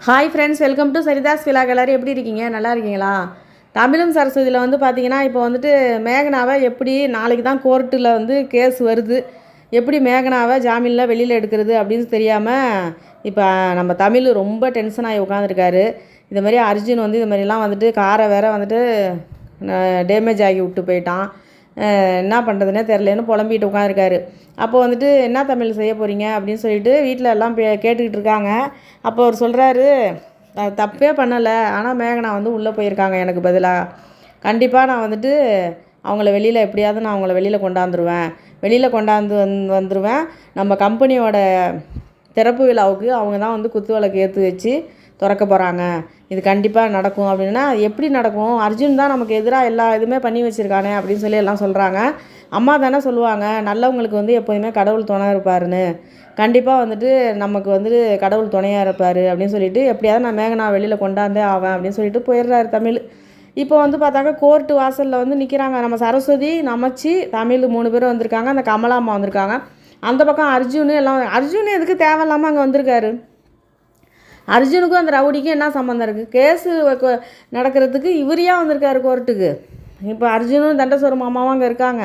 Hi friends welcome to Saritha's vlog எல்லாரும் எப்படி இருக்கீங்க? நல்லா இருக்கீங்களா? தமிழும் சரஸ்வதியில் வந்து பார்த்தீங்கன்னா இப்போ வந்துட்டு மேகனாவை எப்படி நாளைக்கு தான் கோர்ட்டில் வந்து கேஸ் வருது எப்படி மேகனாவை ஜாமீனில் வெளியில் எடுக்கிறது அப்படின்னு தெரியாமல் இப்போ நம்ம தமிழ் ரொம்ப டென்ஷன் ஆகி உட்காந்துருக்காரு இது மாதிரி அர்ஜுன் வந்து இது மாதிரிலாம் வந்துட்டு காரை வேற வந்துட்டு டேமேஜ் ஆகி விட்டு போயிட்டான். என்ன பண்ணுறதுனே தெரிலன்னு புலம்பிட்டு உட்காந்துருக்காரு அப்போ வந்துட்டு என்ன தமிழ் செய்ய போகிறீங்க அப்படின்னு சொல்லிட்டு வீட்டில் எல்லாம் பே கேட்டுக்கிட்டு இருக்காங்க. அப்போ அவர் சொல்கிறாரு தப்பே பண்ணலை. ஆனால் மேகனா வந்து உள்ளே போயிருக்காங்க எனக்கு பதிலாக கண்டிப்பாக நான் வந்துட்டு அவங்கள வெளியில் எப்படியாவது நான் அவங்கள வெளியில் கொண்டாந்துருவேன். வெளியில் கொண்டாந்து வந் வந்துடுவேன் நம்ம கம்பெனியோட திறப்பு விழாவுக்கு அவங்க தான் வந்து குத்து விளக்கு ஏற்றி வச்சு திறக்க போகிறாங்க இது கண்டிப்பாக நடக்கும் அப்படின்னா எப்படி நடக்கும்? அர்ஜுன் தான் நமக்கு எதிராக எல்லா இதுவுமே பண்ணி வச்சுருக்கானே அப்படின்னு சொல்லி எல்லாம் சொல்கிறாங்க அம்மா தானே சொல்லுவாங்க நல்லவங்களுக்கு வந்து எப்போதுமே கடவுள் துணை இருப்பாருன்னு. கண்டிப்பாக வந்துட்டு நமக்கு வந்துட்டு கடவுள் துணையாக இருப்பார் அப்படின்னு சொல்லிட்டு எப்படியாவது நான் மேகனா வெளியில் கொண்டாந்தே ஆவேன் அப்படின்னு சொல்லிட்டு போயிடுறாரு தமிழ். இப்போ வந்து பார்த்தாக்கா கோர்ட்டு வாசலில் வந்து நிற்கிறாங்க நம்ம சரஸ்வதி நமச்சி தமிழ் மூணு பேரும் வந்திருக்காங்க. அந்த கமலா அம்மா வந்திருக்காங்க. அந்த பக்கம் அர்ஜுன் எல்லாம் அர்ஜுன் எதுக்கு தேவையில்லாமல் அங்கே வந்திருக்காரு? அர்ஜுனுக்கும் அந்த ரவுடிக்கும் என்ன சம்மந்தம் இருக்குது கேஸு நடக்கிறதுக்கு இவர் வந்திருக்காரு கோர்ட்டுக்கு. இப்போ அர்ஜுனும் தண்டசோர மாமாவும் அங்கே இருக்காங்க.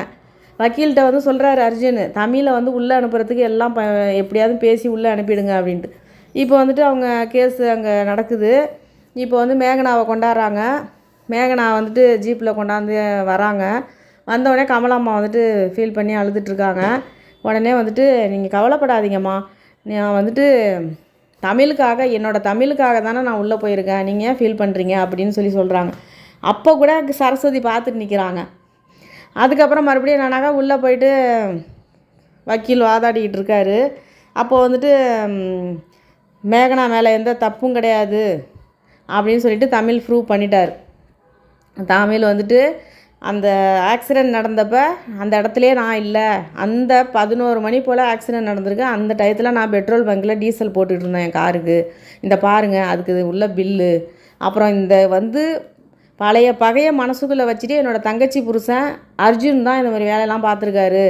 வக்கீல்கிட்ட வந்து சொல்கிறாரு அர்ஜுன் தமிழை வந்து உள்ளே அனுப்புறதுக்கு எல்லாம் ப எப்படியாவது பேசி உள்ளே அனுப்பிடுங்க அப்படின்ட்டு. இப்போ வந்துட்டு அவங்க கேஸ் அங்கே நடக்குது. இப்போ வந்து மேகனாவை கொண்டாடுறாங்க. மேகனா வந்துட்டு ஜீப்பில் கொண்டாந்து வராங்க. வந்தவுடனே கமலாம்மா வந்துட்டு ஃபீல் பண்ணி அழுதுட்ருக்காங்க உடனே வந்துட்டு நீங்கள் கவலைப்படாதீங்கம்மா. நான் வந்துட்டு தமிழுக்காக என்னோடய தமிழுக்காக தானே நான் உள்ளே போயிருக்கேன். நீங்கள் ஏன் ஃபீல் பண்ணுறீங்க அப்படின்னு சொல்லி சொல்கிறாங்க அப்போ கூட சரஸ்வதி பார்த்துட்டு நிற்கிறாங்க அதுக்கப்புறம் மறுபடியும் என்னன்னாக்கா உள்ளே போயிட்டு வக்கீல் வாதாடிக்கிட்டு இருக்காரு. அப்போது வந்துட்டு மேகனா மேலே எந்த தப்பும் கிடையாது. அப்படின்னு சொல்லிட்டு தமிழ் ப்ரூவ் பண்ணிட்டார். தமிழ் வந்துட்டு அந்த ஆக்சிடெண்ட் நடந்தப்போ அந்த இடத்துலையே நான் இல்லை. அந்த பதினோரு மணி போல் ஆக்சிடெண்ட் நடந்திருக்கு. அந்த டயத்தில் நான் பெட்ரோல் பங்க்கில் டீசல் போட்டுகிட்டு இருந்தேன் என் காருக்கு இந்த பாருங்கள் அதுக்கு இது உள்ள பில்லு அப்புறம் இந்த வந்து பழைய பகையை மனசுக்குள்ளே வச்சுட்டு என்னோடய தங்கச்சி புருஷன் அர்ஜுன் தான் இந்த மாதிரி வேலையெல்லாம் பார்த்துருக்காரு.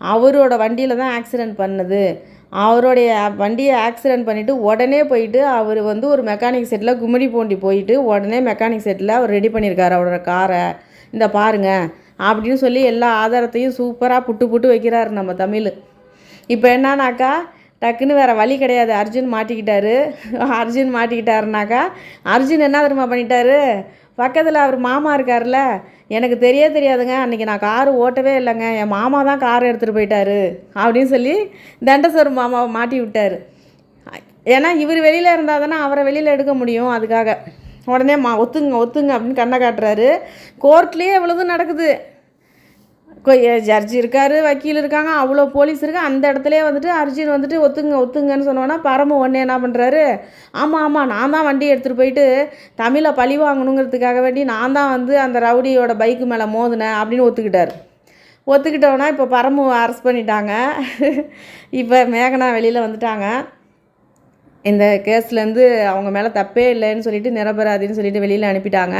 அவரோட வண்டியில் தான் ஆக்சிடெண்ட் பண்ணது. அவருடைய வண்டியை ஆக்சிடெண்ட் பண்ணிவிட்டு உடனே போயிட்டு அவர் வந்து ஒரு மெக்கானிக் செட்டில் கும்மிடி பூண்டி போயிட்டு உடனே மெக்கானிக் செட்டில் அவர் ரெடி பண்ணியிருக்காரு அவரோட காரை இந்த பாருங்க அப்படின்னு சொல்லி எல்லா ஆதாரத்தையும் சூப்பராக புட்டு புட்டு வைக்கிறாரு நம்ம தமிழ். இப்போ என்னன்னாக்கா டக்குன்னு வேறு வழி கிடையாது. அர்ஜுன் மாட்டிக்கிட்டாரு. அர்ஜுன் மாட்டிக்கிட்டாருனாக்கா அர்ஜுன் என்ன தெரியுமா பண்ணிட்டாரு? பக்கத்தில் அவர் மாமா இருக்கார்ல எனக்கு தெரிய தெரியாதுங்க. அன்றைக்கி நான் காரு ஓட்டவே இல்லைங்க. என் மாமா தான் கார் எடுத்துகிட்டு போயிட்டாரு அப்படின்னு சொல்லி தண்டசோர் மாமாவை மாட்டி விட்டார். ஏன்னா இவர் வெளியில் இருந்தால் தானே அவரை வெளியில் எடுக்க முடியும் அதுக்காக. உடனே மா ஒத்துங்க ஒத்துங்க அப்படின்னு கண்ணை காட்டுறாரு. கோர்ட்லேயே எவ்வளோதும் நடக்குது. ஜட்ஜி இருக்காரு வக்கீல் இருக்காங்க அவ்வளோ போலீஸ் இருக்கு. அந்த இடத்துலயே வந்துட்டு அர்ஜுன் வந்துட்டு ஒத்துங்க ஒத்துங்கன்னு சொன்னோன்னா பரம ஒன்று என்ன பண்ணுறாரு ஆமாம் ஆமாம் நான் தான் வண்டி எடுத்துகிட்டு போயிட்டு தமிழை பழி வாங்கணுங்கிறதுக்காக வேண்டி நான் தான் வந்து அந்த ரவுடியோட பைக்கு மேலே மோதினேன் அப்படின்னு ஒத்துக்கிட்டார். ஒத்துக்கிட்டோன்னா இப்போ பரமு அரெஸ்ட் பண்ணிட்டாங்க. இப்போ மேகனா வெளியில் வந்துட்டாங்க. இந்த கேஸ்லேருந்து அவங்க மேலே தப்பே இல்லைன்னு சொல்லிட்டு நிரபராதின்னு சொல்லிட்டு வெளியில் அனுப்பிட்டாங்க.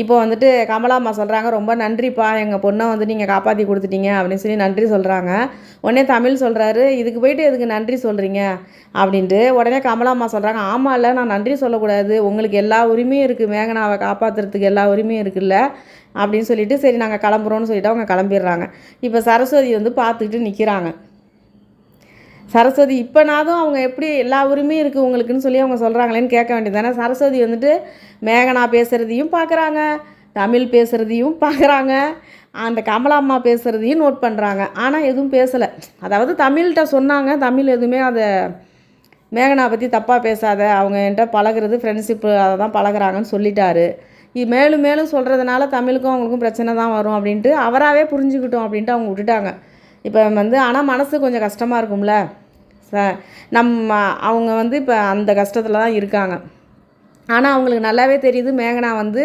இப்போ வந்துட்டு கமலாம்மா சொல்கிறாங்க ரொம்ப நன்றிப்பா எங்கள் பொண்ணை வந்து நீங்கள் காப்பாற்றி கொடுத்துட்டீங்க அப்படின்னு சொல்லி நன்றி சொல்கிறாங்க உடனே தமிழ் சொல்கிறாரு இதுக்கு போயிட்டு எதுக்கு நன்றி சொல்கிறீங்க அப்படின்ட்டு உடனே கமலாம்மா சொல்கிறாங்க ஆமாம் இல்லை நான் நன்றி சொல்லக்கூடாது. உங்களுக்கு எல்லா உரிமையும் இருக்குது மேகனாவை காப்பாற்றுறதுக்கு எல்லா உரிமையும் இருக்குல்ல அப்படின்னு சொல்லிட்டு சரி நாங்கள் கிளம்புறோன்னு சொல்லிட்டு அவங்க கிளம்பிடுறாங்க. இப்போ சரஸ்வதி வந்து பார்த்துக்கிட்டு நிற்கிறாங்க சரஸ்வதி இப்போனாதும் அவங்க எப்படி எல்லா உரிமையும் இருக்குது உங்களுக்குன்னு சொல்லி அவங்க சொல்கிறாங்களேன்னு கேட்க வேண்டியது சரஸ்வதி வந்துட்டு மேகனா பேசுகிறதையும் பார்க்குறாங்க தமிழ் பேசுகிறதையும் பார்க்குறாங்க அந்த கமலாம்மா பேசுகிறதையும் நோட் பண்ணுறாங்க ஆனால் எதுவும் பேசலை. அதாவது தமிழ்கிட்ட சொன்னாங்க தமிழ் எதுவுமே அதை மேகனா பற்றி தப்பாக பேசாத அவங்க என்கிட்ட பழகுறது ஃப்ரெண்ட்ஷிப்பு அதை தான் பழகுறாங்கன்னு சொல்லிட்டாரு. இது மேலும் மேலும் சொல்கிறதுனால தமிழுக்கும் அவங்களுக்கும் பிரச்சனை தான் வரும் அப்படின்ட்டு அவராகவே புரிஞ்சுக்கிட்டோம் அப்படின்ட்டு அவங்க விட்டுட்டாங்க. இப்போ வந்து ஆனால் மனசு கொஞ்சம் கஷ்டமாக இருக்கும்ல. ச நம்ம அவங்க வந்து இப்போ அந்த கஷ்டத்தில் தான் இருக்காங்க. ஆனால் அவங்களுக்கு நல்லாவே தெரியுது. மேகனா வந்து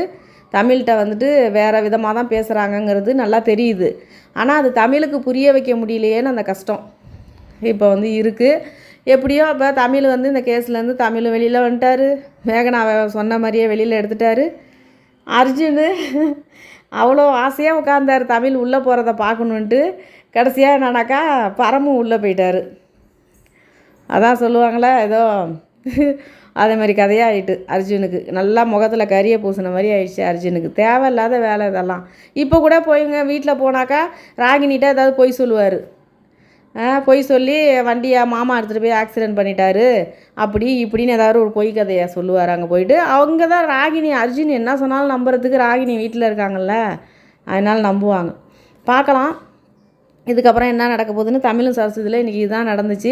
தமிழ்கிட்ட வந்துட்டு வேறு விதமாக தான் பேசுகிறாங்கங்கிறது நல்லா தெரியுது. ஆனால் அது தமிழுக்கு புரிய வைக்க முடியலையேன்னு அந்த கஷ்டம் இப்போ வந்து இருக்குது எப்படியோ இப்போ தமிழ் வந்து இந்த கேஸ்லேருந்து தமிழ் வெளியில் வந்துட்டாரு. மேகனாவை சொன்ன மாதிரியே வெளியில் எடுத்துட்டாரு. அர்ஜுனு அவ்வளோ ஆசையாக உட்காந்தார் தமிழ் உள்ளே போகிறத பார்க்கணுன்ட்டு. கடைசியாக என்னன்னாக்கா பரமும் உள்ளே போயிட்டார். அதான் சொல்லுவாங்களே ஏதோ அதே மாதிரி கதையாக ஆகிட்டு அர்ஜுனுக்கு. நல்லா முகத்தில் கறியை பூசின மாதிரி ஆயிடுச்சு அர்ஜுனுக்கு. தேவையில்லாத வேலை இதெல்லாம். இப்போ கூட போய்ங்க வீட்டில் போனாக்கா ராகினிட்ட ஏதாவது பொய் சொல்லுவார். பொய் சொல்லி வண்டியை மாமா எடுத்துகிட்டு போய் ஆக்சிடென்ட் பண்ணிட்டாரு. அப்படி இப்படின்னு ஏதாவது ஒரு பொய் கதையை சொல்லுவார். அங்கே போயிட்டு அவங்க தான் ராகினி அர்ஜுன் என்ன சொன்னாலும் நம்புறதுக்கு ராகினி வீட்டில் இருக்காங்கல்ல அதனால் நம்புவாங்க. பார்க்கலாம். இதுக்கப்புறம் என்ன நடக்க போகுதுன்னு தமிழும் சரஸ்வதியில் இன்றைக்கி இதுதான் நடந்துச்சு.